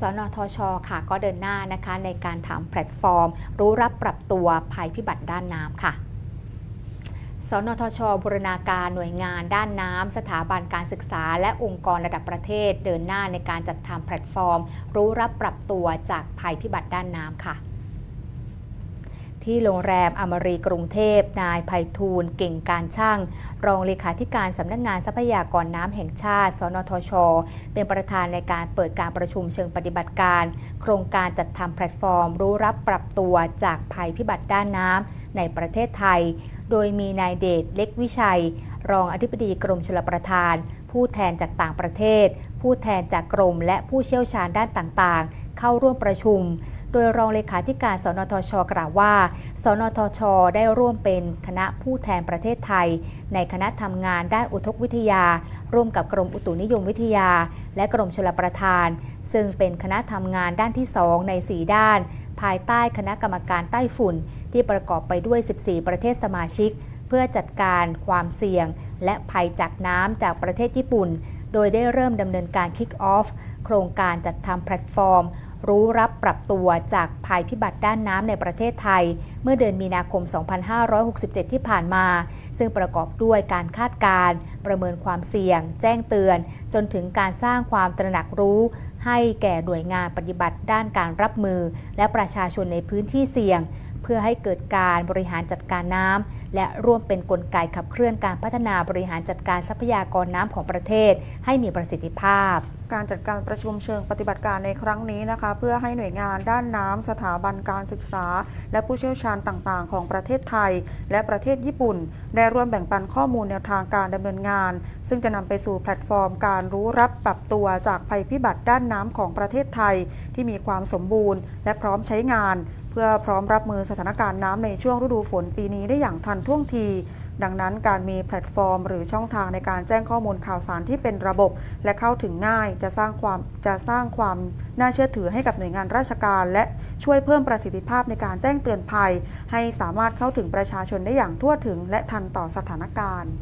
สนทช ค่ะ ก็เดินหน้านะคะในการทำแพลตฟอร์ม รู้รับปรับตัวภัยพิบัติด้านน้ำค่ะสนทชบูรณาการหน่วยงานด้านน้ำ สถาบันการศึกษา และองค์กรระดับประเทศ เดินหน้าในการจัดทำแพลตฟอร์ม รู้รับปรับตัวจากภัยพิบัติด้านน้ำค่ะ ที่โรงแรมอมรีกรุงเทพ นายไพฑูรย์เก่งการช่าง รองเลขาธิการสำนักงานทรัพยากรน้ำแห่งชาติ สนทช เป็นประธานในการเปิดการประชุมเชิงปฏิบัติการ โครงการจัดทำแพลตฟอร์ม รู้รับปรับตัวจากภัยพิบัติด้านน้ำในประเทศไทย โดยมีนายเดชเล็กวิชัย รองอธิบดีกรมชลประทาน ผู้แทนจากต่างประเทศ ผู้แทนจากกรมและผู้เชี่ยวชาญด้านต่างๆ เข้าร่วมประชุม โดยรองเลขาธิการสนทช กล่าวว่า สนทช ได้ร่วมเป็นคณะผู้แทนประเทศไทย ในคณะทำงานด้านอุทกวิทยา ร่วมกับกรมอุตุนิยมวิทยา และกรมชลประทาน ซึ่งเป็นคณะทำงานด้านที่ 2 ใน 4 ด้าน ภายใต้คณะกรรมการใต้ฝุ่น ที่ประกอบไปด้วย 14 ประเทศสมาชิก เพื่อจัดการความเสี่ยง และภัยจากน้ำจากประเทศญี่ปุ่น โดยได้เริ่มดำเนินการ Kick Off โครงการจัดทำแพลตฟอร์ม รู้รับปรับตัวจากภัยพิบัติด้านน้ำในประเทศไทย เมื่อเดือนมีนาคม 2567 ที่ผ่านมา ซึ่งประกอบด้วยการคาดการ ประเมินความเสี่ยง แจ้งเตือน จนถึงการสร้างความตระหนักรู้ ให้แก่หน่วยงานปฏิบัติด้านการรับมือ และประชาชนในพื้นที่เสี่ยง เพื่อให้เกิดการบริหารจัดการน้ำและร่วมเป็นนกลไกขับเคลื่อนการพัฒนาบริหารจัดการทรัพยากรน้ำของประเทศ ให้มีประสิทธิภาพ การจัดการประชุมเชิงปฏิบัติการในครั้งนี้นะคะ เพื่อให้หน่วยงานด้านน้ำสถาบันการศึกษา และผู้เชี่ยวชาญต่างๆ ของประเทศไทย และประเทศญี่ปุ่น ได้ร่วมแบ่งปันข้อมูลแนวทางการดำเนินงาน ซึ่งจะนำไปสู่แพลตฟอร์ม การรู้รับปรับตัวจากภัยพิบัติด้านน้ำของประเทศไทย ที่มีความสมบูรณ์ และพร้อมใช้งาน เพื่อพร้อมรับมือสถานการณ์น้ำในช่วงฤดูฝนปีนี้ได้อย่างทันท่วงที ดังนั้นการมีแพลตฟอร์ม หรือช่องทางในการแจ้งข้อมูลข่าวสารที่เป็นระบบ และเข้าถึงง่ายจะสร้างความจะสร้างความน่าเชื่อถือให้กับหน่วยงานราชการ และช่วยเพิ่มประสิทธิภาพในการแจ้งเตือนภัย ให้สามารถเข้าถึงประชาชนได้อย่างทั่วถึง และทันต่อสถานการณ์